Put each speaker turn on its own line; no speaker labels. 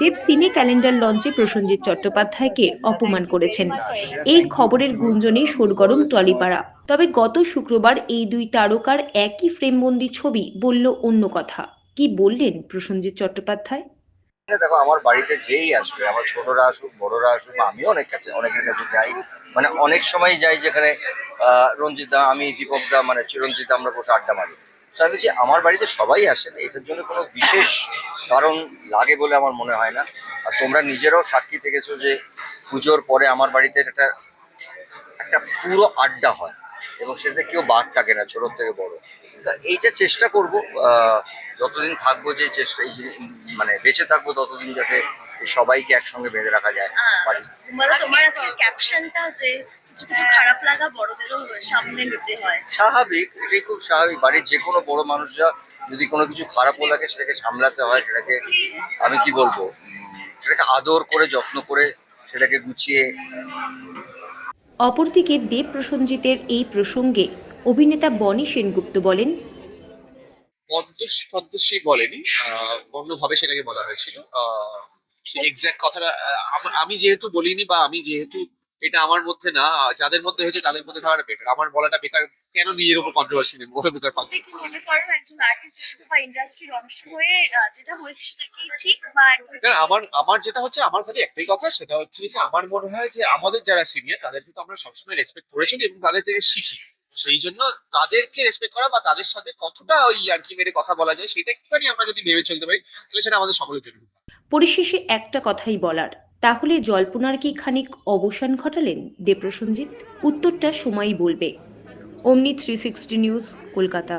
দেব সিনে ক্যালেন্ডার লঞ্চে প্রসেনজিৎ চট্টোপাধ্যায়কে অপমান করেছেন। এই খবরের গুঞ্জনে সরগরম টলিপাড়া। তবে গত শুক্রবার এই দুই তারকার একই ফ্রেমবন্দি ছবি বলল অন্য কথা। কি বললেন প্রসেনজিৎ চট্টোপাধ্যায়?
দেখো, আমার বাড়িতে যেই আসবে, আমার ছোটরা আসুক, বড়রা আসুক, বা আমিও অনেক কাছে অনেকের কাছে যাই। মানে অনেক সময় যাই যেখানে রঞ্জিত দা আমি দীপক দা মানে চিরঞ্জিত, আমরা বসে আড্ডা মারি। তো আমি বলছি আমার বাড়িতে সবাই আসেন এটার জন্য কোনো বিশেষ কারণ লাগে বলে আমার মনে হয় না। আর তোমরা নিজেরাও সাক্ষী থেকেছো যে পুজোর পরে আমার বাড়িতে একটা একটা পুরো আড্ডা হয় এবং সেটাতে কেউ বাদ থাকে না ছোটোর থেকে বড়। তা এইটা চেষ্টা করব যতদিন থাকব যে চেষ্টা এই যে, মানে বেঁচে থাকব ততদিন যাতে সবাইকে একসঙ্গে বেঁধে রাখা যায়।
তোমার আজকে ক্যাপশনটা যে কিছু কিছু খারাপ লাগা বড়দেরও সামনে নিতে হয়।
স্বাভাবিক এটাই খুব স্বাভাবিক। বাড়ির যে কোনো বড় মানুষরা যদি কোনো কিছু খারাপও লাগে সেটাকে সামলাতে হয় সেটাকে আমি কি বলব সেটাকে আদর করে যত্ন করে সেটাকে গুছিয়ে।
অপরদিকে দেব প্রসেনজিতের এই প্রসঙ্গে অভিনেতা বনি সেনগুপ্ত বলেন
পদ্মশ্রী পদ্মশ্রী বলেনি আহ, অন্যভাবে সেটাকে বলা হয়েছিল। এক্সাক্ট কথাটা আমি যেহেতু বলিনি বা আমি যেহেতু এটা আমার মধ্যে না যাদের মধ্যে হয়েছে তাদের মধ্যে থাকাটা বেটার আমার বলাটা বেকার কেন নিজের উপর কন্ট্রোভার্সি নেব? ওটা বেকার কথা
কি মনে করেন একজন আর্টিস্ট হিসেবে বা ইন্ডাস্ট্রির অংশ হয়ে যেটা হয়েছে সেটা কি ঠিক বা
আমার আমার যেটা হচ্ছে আমার খালি একটাই কথা সেটা হচ্ছে যে আমার মনে হয় যে আমাদের যারা সিনিয়র তাদেরকে তো আমরা সবসময় রেসপেক্ট করে চলি এবং তাদের থেকে শিখি। সেই জন্য তাদেরকে রেসপেক্ট করা বা তাদের সাথে কতটা ওই আর কি মেরে কথা বলা যায় সেটা একটুখানি আমরা যদি ভেবে চলতে পারি তাহলে সেটা আমাদের সকলের জন্য।
পরিশেষে একটা কথাই বলার। তাহলে জল্পনার কি খানিক অবসান ঘটালেন দেব প্রসেনজিৎ উত্তরটা সময়ই বলবে। অমনি থ্রি সিক্সটি নিউজ কলকাতা।